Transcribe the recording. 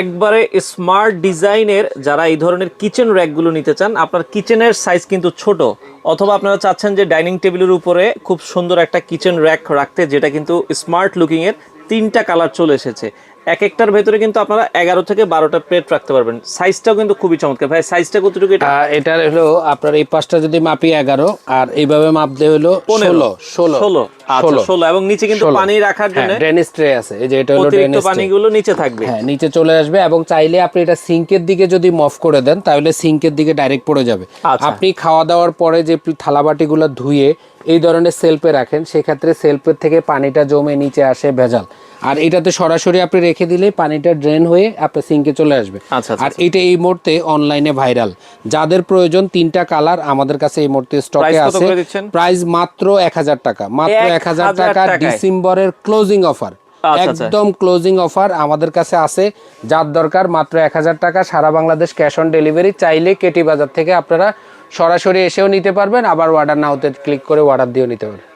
একবারে স্মার্ট ডিজাইনের যারা এই ধরনের কিচেন র্যাকগুলো নিতে চান, আপনার কিচেনের সাইজ কিন্তু ছোট। অথবা আপনারা চাচ্ছেন যে ডাইনিং টেবিলের উপরে খুব সুন্দর একটা কিচেন র্যাক রাখতে, যেটা কিন্তু স্মার্ট লুকিংয়ের তিনটা কালার চলে এসেছে। এক একটার ভেতরে কিন্তু আপনারা এগারো থেকে বারোটা প্লেট রাখতে পারবেন। সাইজটাও কিন্তু খুবই চমৎকার। ভাই সাইজটা কতটুকু এটা? এটার হলো আপনার এই পাশটা যদি মাপি এগারো আর এইভাবে মাপ মাপলে হলো ষোলো ষোলো। ষোলো। আচ্ছা ষোলো। এবং নিচে কিন্তু পানি রাখার জন্য হ্যাঁ ড্রেনেজ ট্রে আছে। এই যে এটা হলো ড্রেনেজ পানিগুলো নিচে থাকবে। হ্যাঁ নিচে চলে আসবে এবং চাইলে আপনি এটা সিঙ্কের দিকে যদি মফ করে দেন তাহলে সিঙ্কের দিকে ডাইরেক্ট পড়ে যাবে। আচ্ছা। আপনি খাওয়া দাওয়ার পরে যে থালাবাটিগুলো ধুয়ে এই ধরনের সেলফে রাখেন সেক্ষেত্রে সেলফের থেকে পানিটা জমে নিচে আসে ভেজাল। আর এটাতে সরাসরি আপনি রেখে দিলে পানিটা ড্রেন হয়ে আপনার সিঙ্কে চলে আসবে। আচ্ছা, আচ্ছা, আর এটা এই মুহূর্তে অনলাইনে ভাইরাল যাদের প্রয়োজন তিনটা কালার আমাদের কাছে এই মুহূর্তে স্টকে আছে। প্রাইস মাত্র এক হাজার টাকা। মাত্র এক হাজার 1000 টাকা ডিসেম্বরের ক্লোজিং অফার আচ্ছা, আচ্ছা। একদম ক্লোজিং অফার আমাদের কাছে আছে। যার দরকার মাত্র এক হাজার টাকা। সারা বাংলাদেশ ক্যাশ অন ডেলিভারি চাইলে কেটি বাজার থেকে আপনারা সরাসরি এসেও নিতে পারবেন। আবার অর্ডার নাওতে ক্লিক করে অর্ডার দিয়েও নিতে পারবেন।